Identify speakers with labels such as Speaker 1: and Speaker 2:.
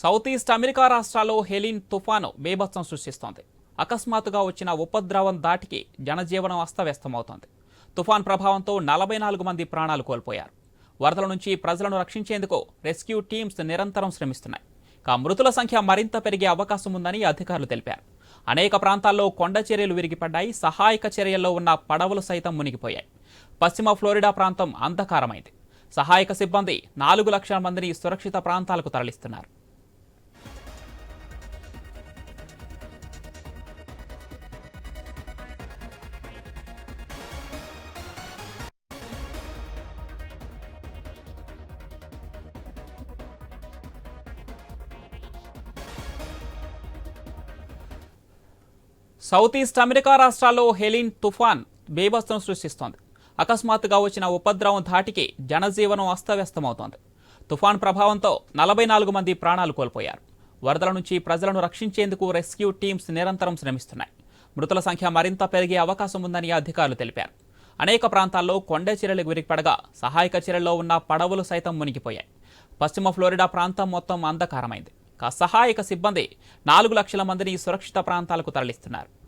Speaker 1: South east America రాష్ట్రాల్లో Helene తుఫాను బేభత్సం సృష్టిస్తోంది. అకస్మాత్తుగా వచ్చిన ఉపద్రవం దాటికి జనజీవనం అస్తవ్యస్తమవుతోంది. తుఫాన్ ప్రభావంతో నలభై నాలుగు మంది ప్రాణాలు కోల్పోయారు. వరదల నుంచి ప్రజలను రక్షించేందుకు రెస్క్యూ టీమ్స్ నిరంతరం శ్రమిస్తున్నాయి. ఇక మృతుల సంఖ్య మరింత పెరిగే అవకాశం ఉందని అధికారులు తెలిపారు. అనేక ప్రాంతాల్లో కొండ చర్యలు విరిగిపడ్డాయి. సహాయక చర్యల్లో ఉన్న పడవలు సైతం మునిగిపోయాయి. పశ్చిమ ఫ్లోరిడా ప్రాంతం అంధకారమైంది. సహాయక సిబ్బంది నాలుగు లక్షల మందిని సురక్షిత ప్రాంతాలకు తరలిస్తున్నారు. సౌత్ ఈస్ట్ అమెరికా రాష్ట్రాల్లో హెలిన్ తుఫాన్ బీభత్సం సృష్టిస్తోంది. అకస్మాత్తుగా వచ్చిన ఉపద్రవం ధాటికి జనజీవనం అస్తవ్యస్తమవుతోంది. తుఫాన్ ప్రభావంతో నలభై నాలుగు మంది ప్రాణాలు కోల్పోయారు. వరదల నుంచి ప్రజలను రక్షించేందుకు రెస్క్యూ టీమ్స్ నిరంతరం శ్రమిస్తున్నాయి. మృతుల సంఖ్య మరింత పెరిగే అవకాశం ఉందని అధికారులు తెలిపారు. అనేక ప్రాంతాల్లో కొండ చర్యలు విరిగిపడగా సహాయక చర్యల్లో ఉన్న పడవలు సైతం మునిగిపోయాయి. పశ్చిమ ఫ్లోరిడా ప్రాంతం మొత్తం అంధకారమైంది. సహాయక సిబ్బంది. నాలుగు లక్షల మందిని సురక్షిత ప్రాంతాలకు తరలిస్తున్నారు.